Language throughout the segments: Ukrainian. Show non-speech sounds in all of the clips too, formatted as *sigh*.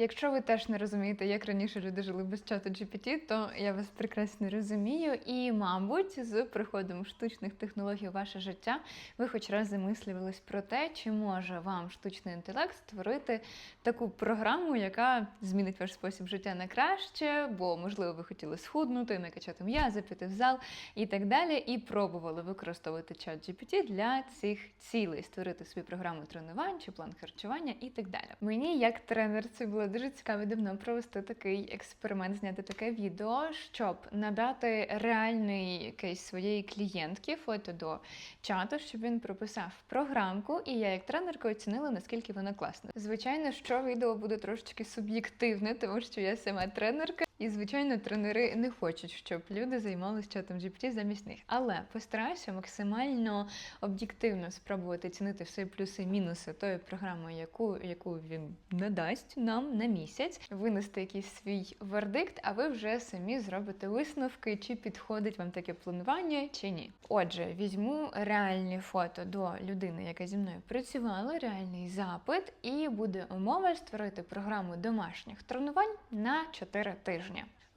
Якщо ви теж не розумієте, як раніше люди жили без чату GPT, то я вас прекрасно розумію. І, мабуть, з приходом штучних технологій у ваше життя ви хоч раз замислювались про те, чи може вам штучний інтелект створити таку програму, яка змінить ваш спосіб життя на краще, бо, можливо, ви хотіли схуднути, накачати м'язи, піти в зал і так далі, і пробували використовувати чат GPT для цих цілей, створити собі програму тренувань чи план харчування і так далі. Мені, як тренер, це було дуже цікаво давно провести такий експеримент, зняти таке відео, щоб надати реальний кейс своєї клієнтки, фото до чату, щоб він прописав програмку, і я, як тренерка, оцінила, наскільки вона класна. Звичайно, що відео буде трошечки суб'єктивне, тому що я сама тренерка. І, звичайно, тренери не хочуть, щоб люди займалися чатом GPT замість них. Але постараюся максимально об'єктивно спробувати оцінити всі плюси і мінуси тої програми, яку, яку він надасть нам на місяць, винести якийсь свій вердикт, а ви вже самі зробите висновки, чи підходить вам таке планування, чи ні. Отже, візьму реальні фото до людини, яка зі мною працювала, реальний запит, і буде умова створити програму домашніх тренувань на 4 тижні.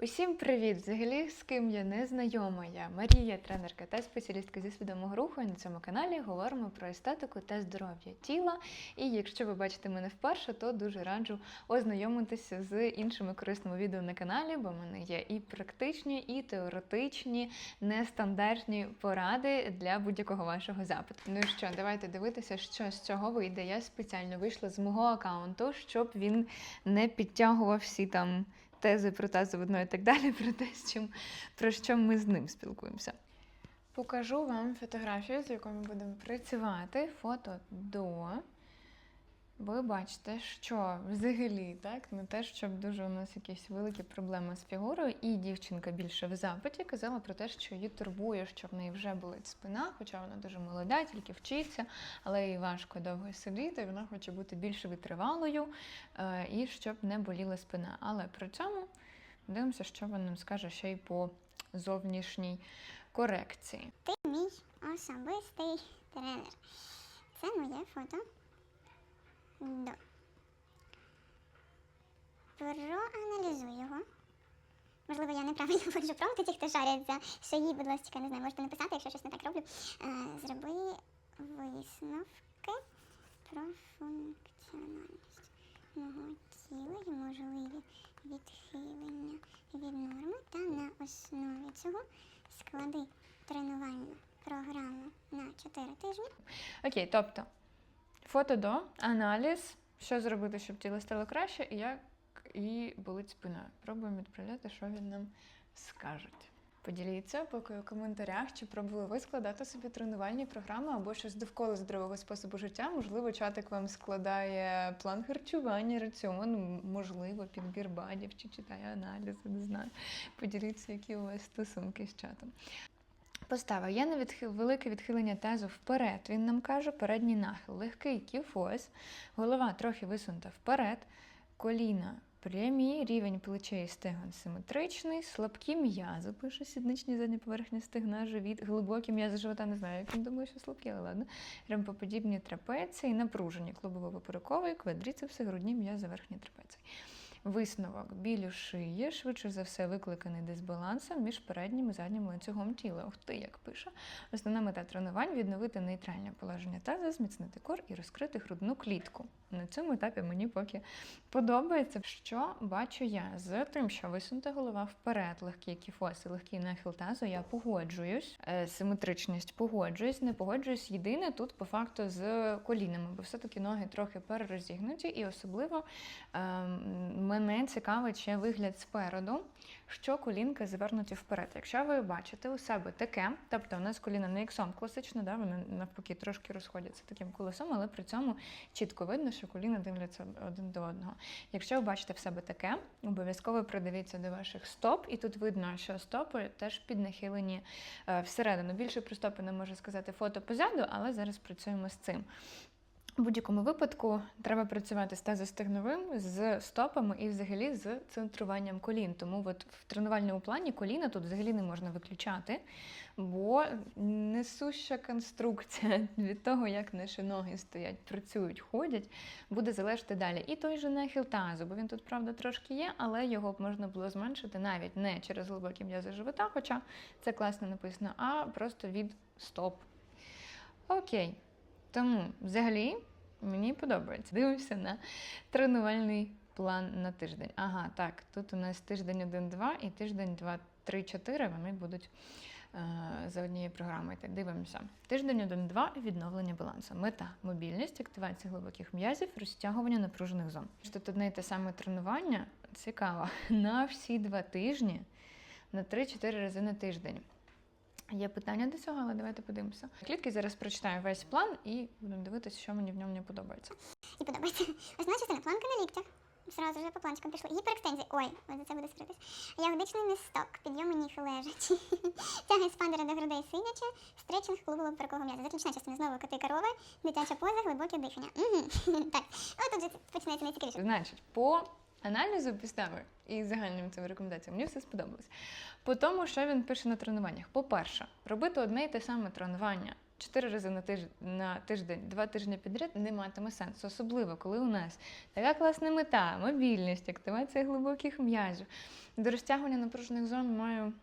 Усім привіт! Взагалі, з ким я не знайома. Я Марія, тренерка та спеціалістка зі свідомого руху. І на цьому каналі говоримо про естетику та здоров'я тіла. І якщо ви бачите мене вперше, то дуже раджу ознайомитися з іншими корисними відео на каналі, бо в мене є і практичні, і теоретичні, нестандартні поради для будь-якого вашого запиту. Ну і що, давайте дивитися, що з цього вийде. Я спеціально вийшла з мого аккаунту, щоб він не підтягував всі там тези про тазовидно і так далі, *laughs* про те, чим, про що ми з ним спілкуємося. Покажу вам фотографію, з якою ми будемо працювати. Фото до. Ви бачите, що взагалі так, не те, щоб дуже у нас якісь великі проблеми з фігурою, і дівчинка більше в запиті казала про те, що її турбує, що в неї вже болить спина, хоча вона дуже молода, тільки вчиться, але їй важко довго сидіти, вона хоче бути більш витривалою е, і щоб не боліла спина. Але при цьому дивимося, що вона нам скаже ще й по зовнішній корекції. Ти мій особистий тренер. Це моє фото. До. Проаналізуй його. Можливо, я неправильно *laughs* вводжу промпти, ті, хто жарять за шиї, будь ласка, не знаю, можете написати, якщо щось не так роблю. Зроби висновки про функціональність мого тіла і можливі відхилення від норми та на основі цього склади тренувальну програму на 4 тижні. Окей, тобто фото до, аналіз, що зробити, щоб тіло стало краще, і як і болить спина. Пробуємо відправляти, що він нам скаже. Поділіться поки у коментарях, чи пробували ви складати собі тренувальні програми або щось довкола здорового способу життя. Можливо, чатик вам складає план харчування, раціон, можливо, підбір бадів чи читає аналізи, не знаю. Поділіться, які у вас стосунки з чатом. Постава. Є на відхил... велике відхилення тазу вперед. Він нам каже передній нахил, легкий кіфоз, голова трохи висунута вперед, коліна прямі, рівень плечей стегон симетричний, слабкі м'язи, пише сідничні задня поверхня стегна, живіт, глибокі м'язи живота, не знаю, як він думає, що слабкі, але ладно. Ремпоподібні трапеції, напружені клубово-поперековий, квадріцепси, грудні м'язи верхні трапеції. Висновок білі шиї, швидше за все, викликаний дисбалансом між переднім і заднім ланцюгом тіла. Ух ти, як пише. Основна мета тренувань відновити нейтральне положення таза, зміцнити кор і розкрити грудну клітку. На цьому етапі мені поки подобається, що бачу я з тим, що висунута голова вперед, легкий кіфоз і легкий нахил тазу. Я погоджуюсь, Е, симетричність погоджуюсь, не погоджуюсь. Єдине тут по факту з колінами, бо все-таки ноги трохи перерозігнуті, і особливо ем, мене цікавить ще вигляд спереду, що колінка завернуті вперед. Якщо ви бачите у себе таке, тобто у нас коліна не іксом класично, да, вони навпаки трошки розходяться таким колесом, але при цьому чітко видно, що коліна дивляться один до одного. Якщо ви бачите в себе таке, обов'язково придивіться до ваших стоп, і тут видно, що стопи теж піднахилені е, всередину. Більше про стопи не можу сказати фото позаду, але зараз працюємо з цим. В будь-якому випадку треба працювати з тазостегновим, з стопами і взагалі з центруванням колін. Тому от в тренувальному плані коліна тут взагалі не можна виключати, бо несуща конструкція *laughs* від того, як наші ноги стоять, працюють, ходять, буде залежати далі. І той же нахил тазу, бо він тут, правда, трошки є, але його б можна було зменшити навіть не через глибокі м'язи живота, хоча це класно написано, а просто від стоп. Окей. Тому взагалі мені подобається. Дивимося на тренувальний план на тиждень. Ага, так, тут у нас тиждень 1-2 і тиждень 2-3-4 вони будуть е, за однією програмою. Так, дивимося. Тиждень 1-2 відновлення балансу. Мета мобільність, активація глибоких м'язів, розтягування напружених зон. Тут одне і те саме тренування цікаво *laughs* на всі два тижні на 3-4 рази на тиждень. Є питання до цього, але давайте подивимося. Клітки зараз прочитаю весь план і будемо дивитися, що мені в ньому не подобається. І подобається. Основна частина планка на ліктях. Сразу вже по планчикам пішли. Гіперекстензія. Ой, ось за це буде скритись. Ягодичний місток, підйоми ніг лежачі. *laughs* Тяги спандера до грудей сидячи, стречинг клубу перекого м'яза. Заключна частина знову коти корови, дитяча поза, глибоке дихання. Угу. *laughs* Так, от тут же починається найцікавіше. Значить, по аналізу підстави і загальним цим рекомендаціям мені все сподобалось. По тому, що він пише на тренуваннях. По-перше, робити одне й те саме тренування. Чотири рази на тиждень, на тиждень, два тижні підряд не матиме сенсу, особливо коли у нас така класна мета, мобільність, активація глибоких м'язів. До розтягування напружених зон маю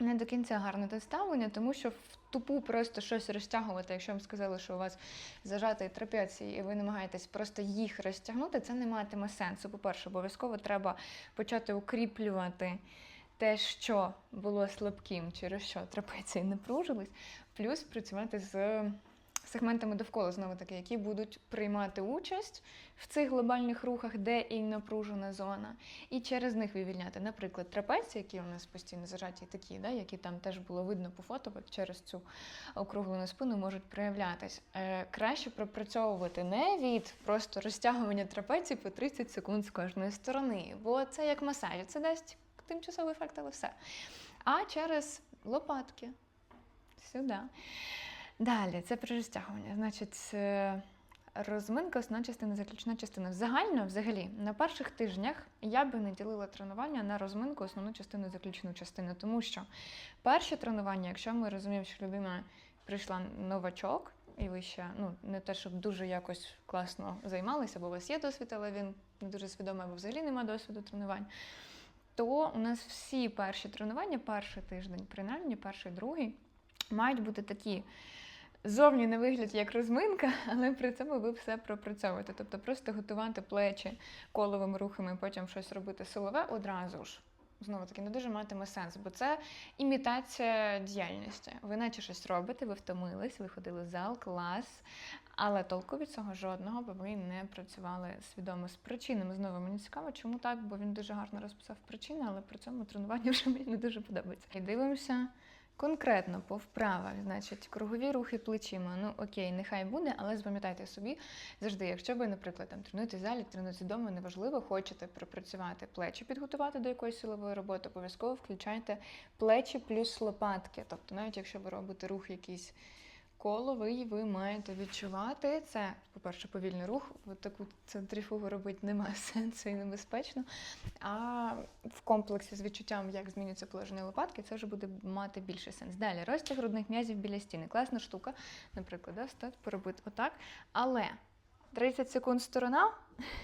не до кінця гарне те ставлення, тому що в тупу просто щось розтягувати, якщо вам сказали, що у вас зажатий трапеції, і ви намагаєтесь просто їх розтягнути, це не матиме сенсу. По-перше, обов'язково треба почати укріплювати те, що було слабким, через що трапеції напружились, плюс працювати з сегментами довкола, знову таки, які будуть приймати участь в цих глобальних рухах, де і напружена зона, і через них вивільняти. Наприклад, трапеції, які у нас постійно зажаті, такі, да, які там теж було видно по фото, от через цю округлену спину можуть проявлятись. Е, краще пропрацьовувати не від просто розтягування трапецій по 30 секунд з кожної сторони, бо це як масаж, це дасть тимчасовий ефект, але все. А через лопатки. Сюди. Далі, це при розтягуванні. Значить, е, розминка, основна частина, заключна частина. Загально, взагалі, на перших тижнях я би не ділила тренування на розминку, основну частину, заключну частину. Тому що перше тренування, якщо ми розуміємо, що людина прийшла новачок, і ви ще ну, не те, щоб дуже якось класно займалися, бо у вас є досвід, але він не дуже свідомий, або взагалі немає досвіду тренувань. То у нас всі перші тренування, перший тиждень, принаймні, перший, другий, мають бути такі зовні на вигляд як розминка, *laughs* але при цьому ви все пропрацьовуєте. Тобто просто готувати плечі коловими рухами, потім щось робити силове одразу ж. Знову таки, не дуже матиме сенс, бо це імітація діяльності. Ви наче щось робите, ви втомились, ви ходили в зал, клас, але толку від цього жодного, бо ви не працювали свідомо з причинами. Знову мені цікаво, чому так, бо він дуже гарно розписав причини, але при цьому тренування вже мені не дуже подобається. І дивимося конкретно по вправах, значить, кругові рухи плечима. Ну окей, нехай буде, але запам'ятайте собі завжди, якщо ви, наприклад, там тренуєтесь в залі, тренуєтесь вдома, неважливо, хочете пропрацювати плечі, підготувати до якоїсь силової роботи, обов'язково включайте плечі плюс лопатки. Тобто, навіть якщо ви робите рух якийсь коловий, ви маєте відчувати це, по-перше, повільний рух, от таку центрифугу робити немає *laughs* сенсу і небезпечно. А в комплексі з відчуттям, як змінюється положення лопатки, це вже буде мати більший сенс. Далі розтяг грудних м'язів біля стіни. Класна штука, наприклад, да, стати поробити отак. Але 30 секунд сторона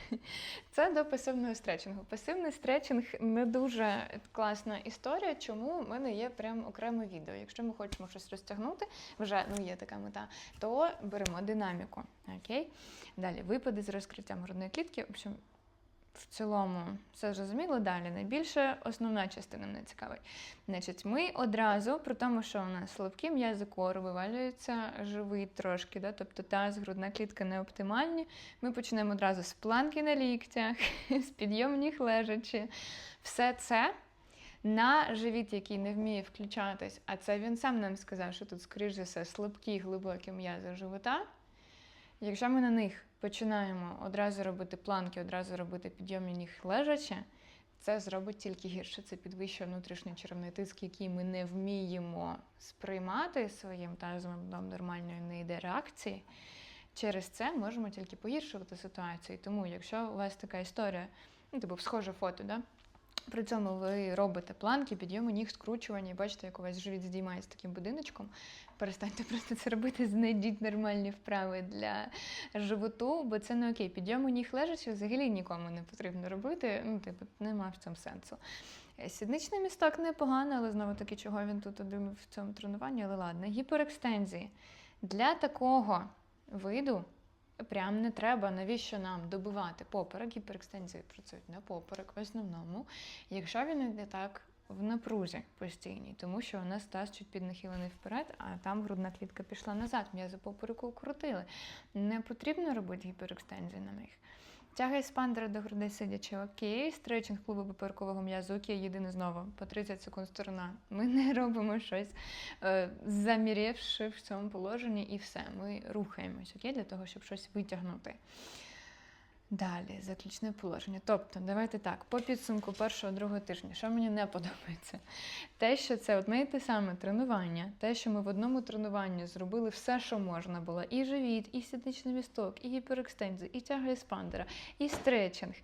*laughs* це до пасивного стретчингу. Пасивний стречинг не дуже класна історія, чому в мене є прям окреме відео. Якщо ми хочемо щось розтягнути, вже ну є така мета, то беремо динаміку. Окей? Далі випади з розкриттям грудної клітки. В общем, в цілому все зрозуміло. Далі найбільше основна частина мене цікавить. Значить, ми одразу, при тому, що у нас слабкі м'язи кору, вивалюється живий трошки, да? тобто таз, грудна клітка не оптимальні. Ми почнемо одразу з планки на ліктях, *laughs* з підйомних лежачі. Все це. На живіт, який не вміє включатись, а це він сам нам сказав, що тут, скоріш за все, слабкі глибокі м'язи живота. Якщо ми на них починаємо одразу робити планки, одразу робити підйомні ніг лежачи, це зробить тільки гірше. Це підвищує внутрішній черевний тиск, який ми не вміємо сприймати своїм тазом, нам нормальної не йде реакції. через це можемо тільки погіршувати ситуацію. Тому, якщо у вас така історія, ну, типу, схоже фото, да? При цьому ви робите планки, підйоми ніг, скручування, і бачите, як у вас живіт здіймається таким будиночком. Перестаньте *laughs* просто це робити, знайдіть нормальні вправи для животу, бо це не окей. Підйоми ніг лежачи взагалі нікому не потрібно робити. Ну, типу, нема в цьому сенсу. Е, Сідничний місток непогано, але знову таки, чого він тут один в цьому тренуванні, але ладно. Гіперекстензії. Для такого виду прям не треба, навіщо нам добивати поперек. Гіперекстензії працюють на поперек в основному, якщо він не так в напрузі постійній, тому що у нас таз чуть піднахилений вперед, а там грудна клітка пішла назад, м'язи попереку крутили. Не потрібно робити гіперекстензії на них. Тяга еспандера до грудей сидячи, окей. Стретчинг клубу поперекового м'язу, окей, єдине знову по 30 секунд сторона. Ми не *laughs* робимо щось, е, замірявши в цьому положенні, і все. Ми рухаємось, окей, для того, щоб щось витягнути. Далі, заключне положення. Тобто, давайте так, по підсумку першого другого тижня, що мені не подобається? Те, що це от ми те саме тренування, те, що ми в одному тренуванні зробили все, що можна було: і живіт, і сідничний місток, і гіперекстензію, і тяга еспандера, і стретчинг.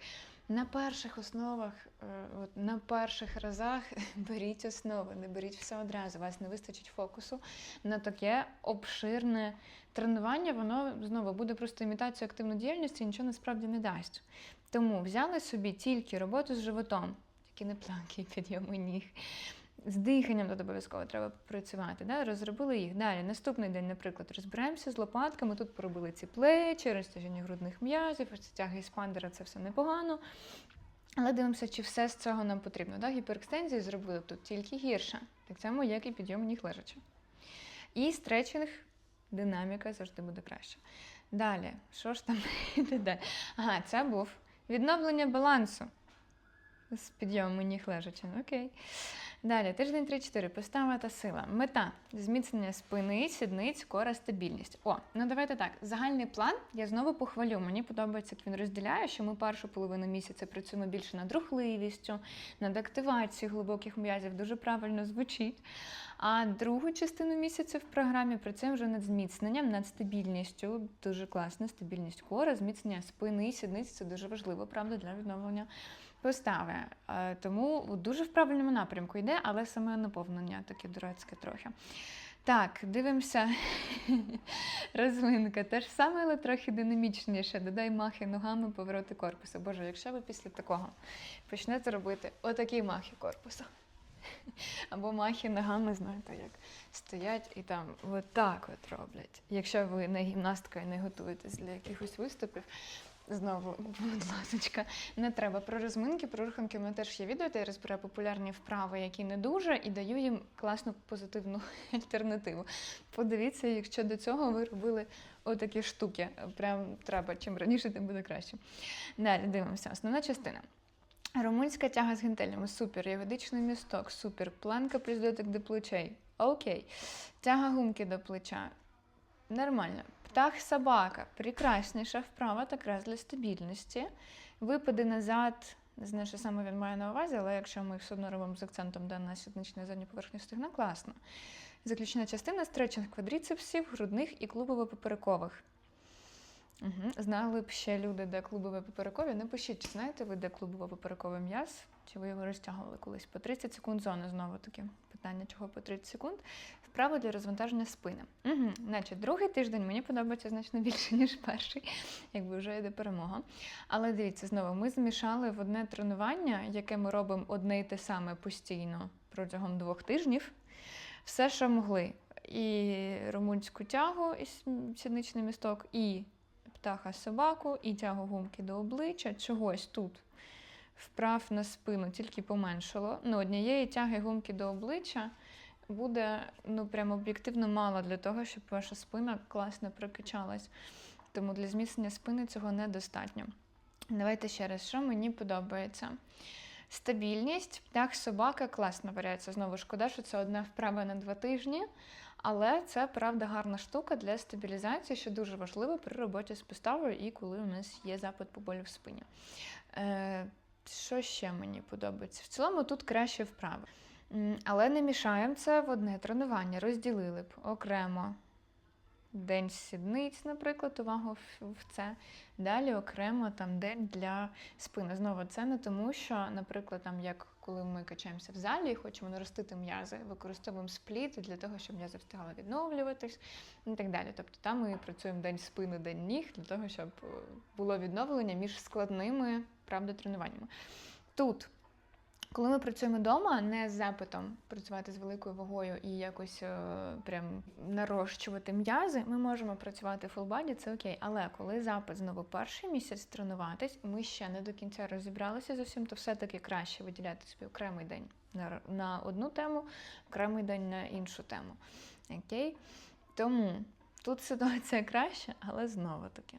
На перших основах, е, на перших разах *laughs* беріть основи, не беріть все одразу. У вас не вистачить фокусу на таке обширне тренування. Воно знову буде просто імітацією активної діяльності і нічого насправді не дасть. Тому взяли собі тільки роботу з животом, тільки не планки, *laughs* підйоми ніг. З диханням тут обов'язково треба працювати. Да? Розробили їх. Далі, наступний день, наприклад, розберемося з лопатками. Тут поробили ці плечі, розтяження грудних м'язів, тяги еспандера, це все непогано. Але дивимося, чи все з цього нам потрібно. Да? Гіперекстензії зробили тут тільки гірше, так само, як і підйом ніг лежачи. І стретчинг, динаміка завжди буде краще. Далі, що ж там *laughs* йде далі? Ага, це був відновлення балансу з підйомом ніг лежачи. Окей. Далі, тиждень 3-4. Постава та сила. Мета зміцнення спини, сідниць, кора, стабільність. О, ну давайте так. Загальний план я знову похвалю. Мені подобається, як він розділяє, що ми першу половину місяця працюємо більше над рухливістю, над активацією глибоких м'язів. Дуже правильно звучить. А другу частину місяця в програмі працюємо вже над зміцненням, над стабільністю. Дуже класно, стабільність кора, зміцнення спини, сідниць це дуже важливо, правда, для відновлення постави. Е, Тому дуже в правильному напрямку йде, але саме наповнення таке дурацьке трохи. Так, дивимося. *laughs* Розвинка. Те ж саме, але трохи динамічніше. Додай махи ногами, повороти корпусу. Боже, якщо ви після такого почнете робити отакі махи корпусу. *laughs* Або махи ногами, знаєте, як стоять і там отак от роблять. Якщо ви не гімнастка і не готуєтесь для якихось виступів, знову, будь ласка, не треба. Про розминки, про руханки у мене теж є відео, де я розбираю популярні вправи, які не дуже, і даю їм класну позитивну *laughs* альтернативу. Подивіться, якщо до цього ви робили отакі штуки. Прям треба, чим раніше, тим буде краще. Далі дивимося. Основна частина. Румунська тяга з гантелями. Супер. Ягодичний місток. Супер. Планка плюс дотик до плечей. Окей. Тяга гумки до плеча. Нормально. Птах собака. Прекрасніша вправа, так раз для стабільності. Випади назад. Не знаю, що саме він має на увазі, але якщо ми все одно робимо з акцентом да, на сідничне задню поверхню стегна, класно. Заключна частина стретчинг квадріцепсів, грудних і клубово-поперекових. Угу. Знали б ще люди, де клубове поперекові. Не пишіть, чи знаєте ви, де клубово-поперековий м'яз, чи ви його розтягували колись по 30 секунд зони знову таки. Питання, чого по 30 секунд. Вправо для розвантаження спини. Угу. Значить, другий тиждень мені подобається значно більше, ніж перший, якби вже йде перемога. Але дивіться, знову ми змішали в одне тренування, яке ми робимо одне і те саме постійно протягом двох тижнів. Все, що могли. І румунську тягу, і сідничний місток, і птаха собаку, і тягу гумки до обличчя. Чогось тут вправ на спину тільки поменшало. Ну, однієї тяги гумки до обличчя буде ну, прям об'єктивно мало для того, щоб ваша спина класно прокачалась. Тому для зміцнення спини цього недостатньо. Давайте ще раз, що мені подобається. Стабільність, птах собака класно варіація. Знову шкода, що це одна вправа на два тижні. Але це правда гарна штука для стабілізації, що дуже важливо при роботі з поставою і коли у нас є запит по болю в спині. Що ще мені подобається? В цілому тут краще вправи. Але не мішаємо це в одне тренування. Розділили б окремо день сідниць, наприклад, увагу в, це. Далі окремо там день для спини. Знову це не тому, що, наприклад, там як коли ми качаємося в залі і хочемо наростити м'язи, використовуємо спліт для того, щоб м'язи встигали відновлюватись і так далі. Тобто там ми працюємо день спини, день ніг для того, щоб е, було відновлення між складними правда тренуваннями. Тут коли ми працюємо вдома, не з запитом працювати з великою вагою і якось е, прям нарощувати м'язи, ми можемо працювати фулбаді, це окей. Але коли запит знову перший місяць тренуватись, ми ще не до кінця розібралися з усім, то все-таки краще виділяти собі окремий день на, одну тему, окремий день на іншу тему. Окей? Тому тут ситуація *laughs* краща, але знову таки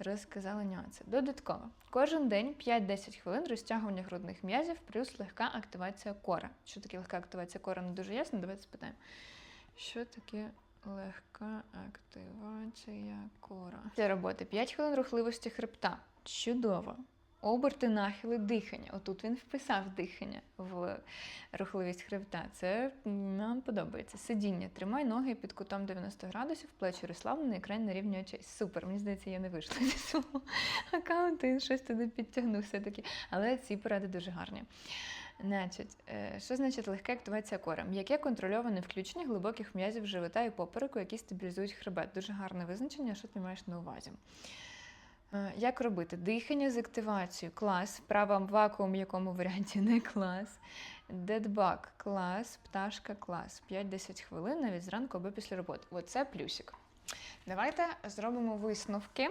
розказала нюанси. Додатково, кожен день 5-10 хвилин розтягування грудних м'язів плюс легка активація кора. Що таке легка активація кора? Не дуже ясно. Давайте спитаємо. Що таке легка активація кора? Для роботи 5 хвилин рухливості хребта. Чудово. Оберти, нахили, дихання. Отут він вписав дихання в рухливість хребта. Це нам подобається. Сидіння. Тримай ноги під кутом 90 градусів, плечі розслаблені, екран на рівні очей. Супер. Мені здається, я не вийшла зі свого аккаунту і щось туди підтягнув все-таки. Але ці поради дуже гарні. Значить, е, що значить легка активація кора? М'яке контрольоване включення глибоких м'язів живота і попереку, які стабілізують хребет. Дуже гарне визначення, що ти маєш на увазі. Е, Як робити? Дихання з активацією. Клас. Вправа вакуум в якому варіанті не клас. Дедбак клас, пташка клас. 5-10 хвилин навіть зранку або після роботи. Оце плюсик. Давайте зробимо висновки.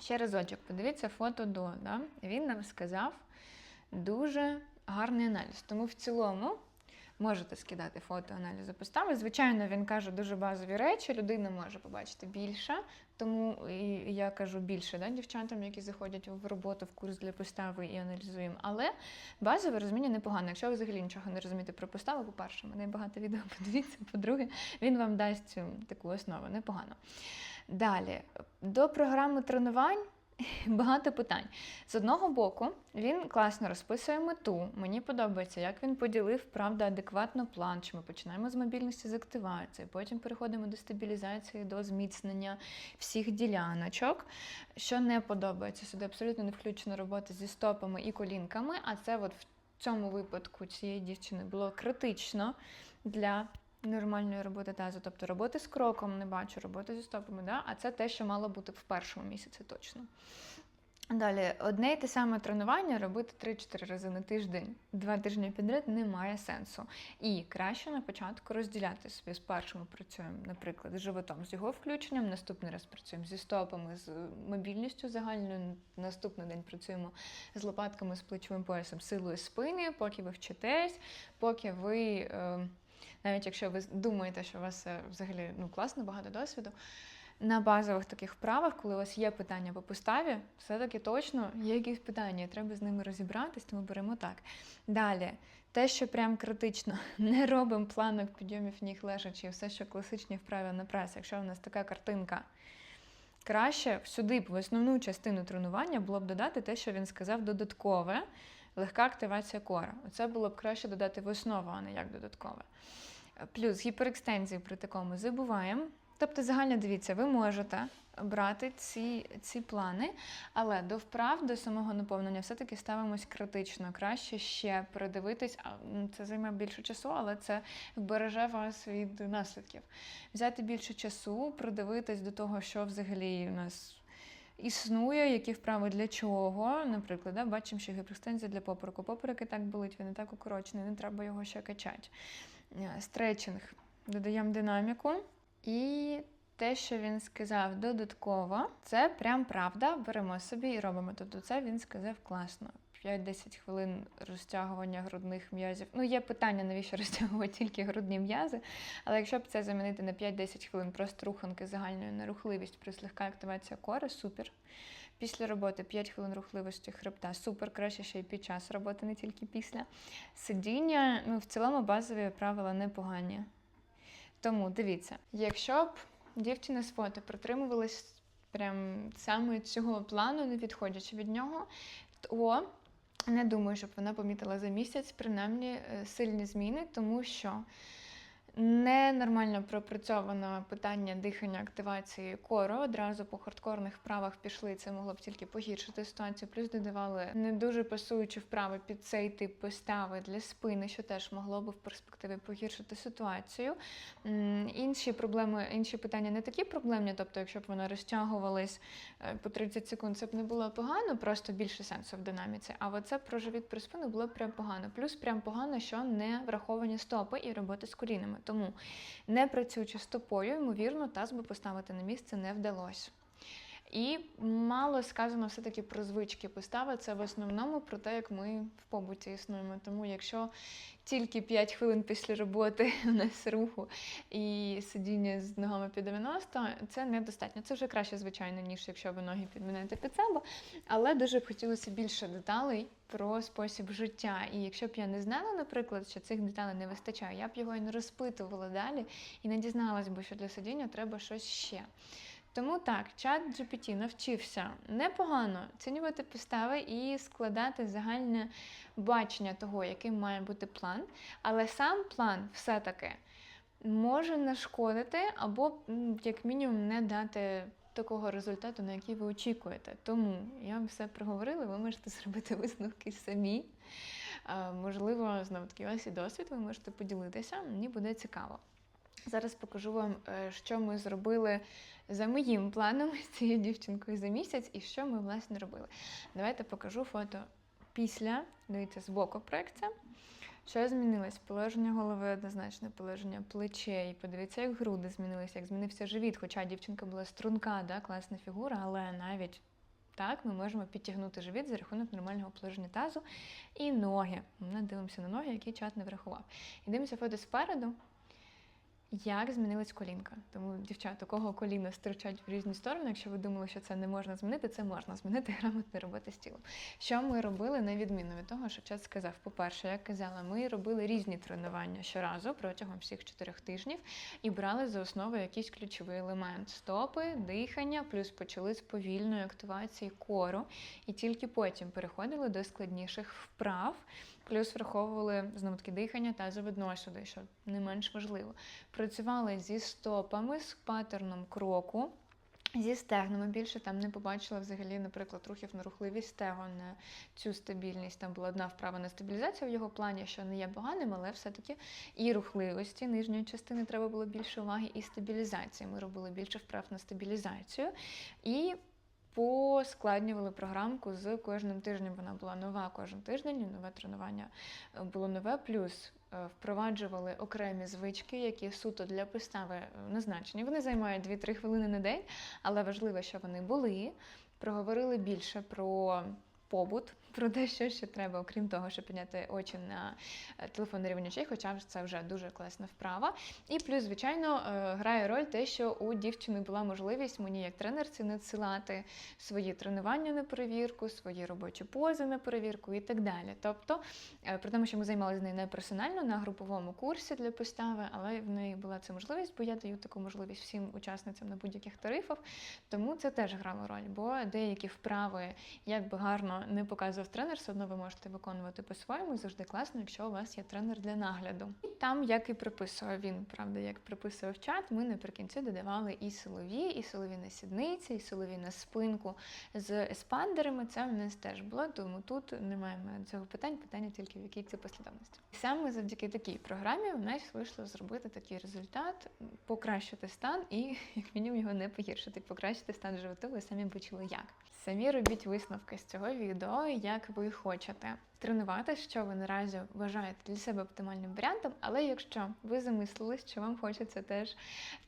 Ще разочок, подивіться фото до. Да? Він нам сказав дуже гарний аналіз. Тому в цілому можете скидати фото аналізу постави. Звичайно, він каже дуже базові речі, людина може побачити більше. Тому і я кажу більше да, дівчатам, які заходять в роботу в курс для постави і аналізуємо. Але базове розуміння непогане. Якщо ви взагалі нічого не розумієте про поставу, по-перше, мене багато відео *laughs* подивіться. По-друге, він вам дасть цю таку основу непогано. Далі, до програми тренувань. Багато питань. З одного боку, він класно розписує мету. Мені подобається, як він поділив правда адекватно план. Чи ми починаємо з мобільності з активації, потім переходимо до стабілізації, до зміцнення всіх діляночок. Що не подобається, сюди абсолютно не включена робота зі стопами і колінками, а це от в цьому випадку цієї дівчини було критично для нормальної роботи тазу. Тобто роботи з кроком не бачу, роботи зі стопами, да? а це те, що мало бути в першому місяці точно. Далі, одне й те саме тренування робити 3-4 рази на тиждень, два тижні підряд немає сенсу. І краще на початку розділяти собі. Спершу ми працюємо, наприклад, з животом з його включенням, наступний раз працюємо зі стопами, з мобільністю загальною, наступний день працюємо з лопатками, з плечовим поясом, силою спини, поки ви вчитесь, поки ви. Навіть якщо ви думаєте, що у вас е, взагалі ну, класно, багато досвіду, на базових таких вправах, коли у вас є питання по поставі, все-таки точно є якісь питання, треба з ними розібратись, тому беремо так. Далі, те, що прям критично, *laughs* не робимо планок підйомів ніг лежачи, все, що класичні вправи на прес. Якщо у нас така картинка, краще сюди в основну частину тренування було б додати те, що він сказав, додаткове, легка активація кора. Оце було б краще додати в основу, а не як додаткове. Плюс гіперекстензії при такому забуваємо. Тобто, загально дивіться, ви можете брати ці, ці плани, але до вправ, до самого наповнення все-таки ставимось критично. Краще ще передивитись, а це займе більше часу, але це вбереже вас від наслідків. Взяти більше часу, придивитись до того, що взагалі у нас. Існує, які вправи для чого. Наприклад, да, бачимо, що гіперекстензія для попереку. Поперек і так болить, він і так укорочений, не треба його ще качати. Е, Стретчинг. Додаємо динаміку. І те, що він сказав додатково, це прям правда. Беремо собі і робимо. Тобто це він сказав класно. 5-10 хвилин розтягування грудних м'язів. Ну, є питання, навіщо *laughs* розтягувати тільки грудні м'язи. Але якщо б це замінити на 5-10 хвилин просто руханки загальною нерухливість плюс легка активація кори, супер. Після роботи 5 хвилин рухливості хребта, супер, краще ще й під час роботи, не тільки після. Сидіння, ну, в цілому базові правила непогані. Тому дивіться, якщо б дівчина з фото притримувалась прям саме цього плану, не відходячи від нього, то не думаю, щоб вона помітила за місяць принаймні е, сильні зміни, тому що Ненормально пропрацьовано питання дихання, активації кору. Одразу по хардкорних вправах пішли. Це могло б тільки погіршити ситуацію. Плюс додавали не дуже пасуючі вправи під цей тип постави для спини, що теж могло б в перспективі погіршити ситуацію. Інші проблеми, інші питання не такі проблемні. Тобто, якщо б вони розтягувались е, по 30 секунд, це б не було погано, просто більше сенсу в динаміці. А оце про живіт про спину було прям погано. Плюс прям погано, що не враховані стопи і роботи з колінами. Тому не працюючи стопою, ймовірно, таз би поставити на місце не вдалося. І мало сказано все-таки про звички постави. Це в основному про те, як ми в побуті існуємо. Тому якщо тільки 5 хвилин після роботи *laughs* у нас руху і сидіння з ногами під 90, це недостатньо. Це вже краще, звичайно, ніж якщо ви ноги підмінете під себе. Але дуже б хотілося більше деталей про спосіб життя. І якщо б я не знала, наприклад, що цих деталей не вистачає, я б його і не розпитувала далі і не дізналась би, що для сидіння треба щось ще. Тому так, чат GPT навчився непогано оцінювати підстави і складати загальне бачення того, яким має бути план. Але сам план все-таки може нашкодити або, як мінімум, не дати такого результату, на який ви очікуєте. Тому я вам все проговорила, ви можете *laughs* зробити висновки самі. Е, Можливо, знову таки, у вас є досвід, ви можете поділитися, мені буде цікаво. Зараз покажу вам, е, що ми зробили за моїм планом *laughs* з цією дівчинкою за місяць і що ми власне робили. Давайте покажу фото після. Дивіться, збоку проекція. Що змінилось? Положення голови однозначно, положення плечей. Подивіться, як груди змінилися, як змінився живіт. Хоча дівчинка була струнка, да, класна фігура, але навіть так ми можемо підтягнути живіт за рахунок нормального положення тазу і ноги. Ми дивимося на ноги, які чат не врахував. І дивимося фото спереду. Як змінилась колінка? Тому, дівчата, кого коліна стирчать в різні сторони, якщо ви думали, що це не можна змінити, це можна змінити *laughs* грамотно роботи з тілом. Що ми робили на відміну від того, що час сказав? По-перше, як казала, ми робили різні тренування щоразу протягом всіх чотирьох тижнів і брали за основу якийсь ключовий елемент стопи, дихання, плюс почали з повільної активації кору, і тільки потім переходили до складніших вправ. Плюс враховували знову таки дихання та завидносюди, що не менш важливо. Працювали зі стопами, з паттерном кроку. Зі стегнами більше там не побачила взагалі, наприклад, рухів на рухливість стегон, на цю стабільність. Там була одна вправа на стабілізацію в його плані, що не є поганим, але все-таки і рухливості нижньої частини треба було більше уваги, і стабілізації. Ми робили більше вправ на стабілізацію. І поскладнювали програмку з кожним тижнем. Вона була нова кожен тиждень, нове тренування е, було нове. Плюс е, впроваджували окремі звички, які суто для постави е, назначені. Вони займають 2-3 хвилини на день, але важливо, що вони були. Проговорили більше про побут, про те, що ще треба, окрім того, щоб підняти очі на е, телефонний рівень очей, хоча це вже дуже класна вправа. І плюс, звичайно, е, грає роль те, що у дівчини була можливість мені як тренерці надсилати свої тренування на перевірку, свої робочі пози на перевірку і так далі. Тобто, е, при тому, що ми займалися з нею не персонально на груповому курсі для постави, але в неї була ця можливість, бо я даю таку можливість всім учасницям на будь-яких тарифах. Тому це теж грало роль, бо деякі вправи, як би гарно не показував тренер, все одно ви можете виконувати по-своєму. і Завжди класно, якщо у вас є тренер для нагляду. І там, як і приписував він, правда, як приписував чат, ми наприкінці додавали і силові, і силові на сідниці, і силові на спинку з еспандерами. Це в нас теж було, тому тут немає цього питань, питання тільки в якій це послідовності. Саме завдяки такій програмі у нас вийшло зробити такий результат, покращити стан і, як мінімум, його не погіршити, покращити стан животу, ви самі почули як. Самі робіть висновки з цього відео, як ви хочете тренувати, що ви наразі вважаєте для себе оптимальним варіантом. Але якщо ви замислились, що вам хочеться теж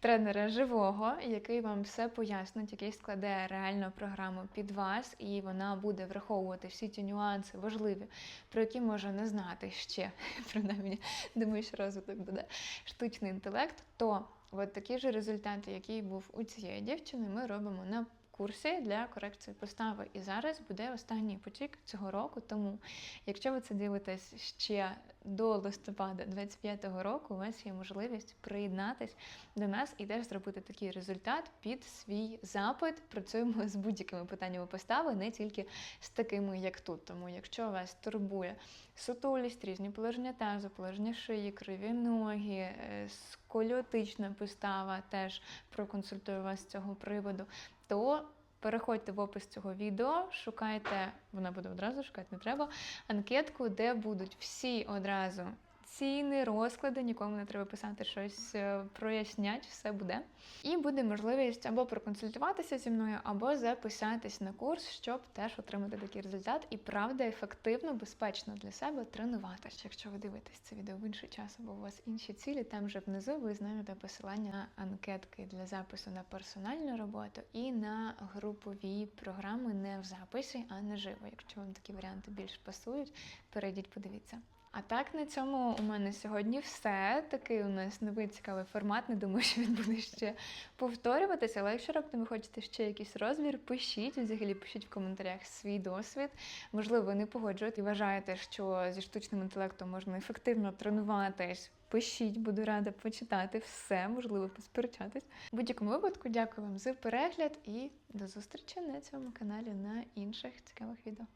тренера живого, який вам все пояснить, який складе реальну програму під вас, і вона буде враховувати всі ті нюанси важливі, про які може не знати ще, *laughs* принаймні, думаю, що розвиток буде штучний інтелект, то от такі ж результати, який був у цієї дівчини, ми робимо на курсі для корекції постави. І зараз буде останній потік цього року. Тому, якщо ви це дивитесь ще до листопада 25-го року, у вас є можливість приєднатись до нас і теж зробити такий результат під свій запит. Працюємо з будь-якими питаннями постави, не тільки з такими, як тут. Тому, якщо вас турбує сутулість, різні положення тазу, положення шиї, криві ноги, е, сколіотична постава, теж проконсультую вас з цього приводу, то переходьте в опис цього відео, шукайте, вона буде одразу шукати, не треба, анкетку, де будуть всі одразу ціни, розклади, нікому не треба писати щось, е, прояснять, все буде. І буде можливість або проконсультуватися зі мною, або записатись на курс, щоб теж отримати такий результат і правда ефективно, безпечно для себе тренуватися. Якщо ви дивитесь це відео в інший час, або у вас інші цілі, там вже внизу ви знайдете посилання на анкетки для запису на персональну роботу і на групові програми не в записі, а наживо. Якщо вам такі варіанти більш пасують, перейдіть, подивіться. А так на цьому у мене сьогодні все. Такий у нас новий цікавий формат. Не думаю, що він буде ще повторюватися. Але якщо раптом ви хочете ще якийсь розмір, пишіть взагалі, пишіть в коментарях свій досвід. Можливо, ви не погоджуєте і вважаєте, що зі штучним інтелектом можна ефективно тренуватись. Пишіть, буду рада почитати все, можливо, посперечатись. В будь-якому випадку, дякую вам за перегляд і до зустрічі на цьому каналі на інших цікавих відео.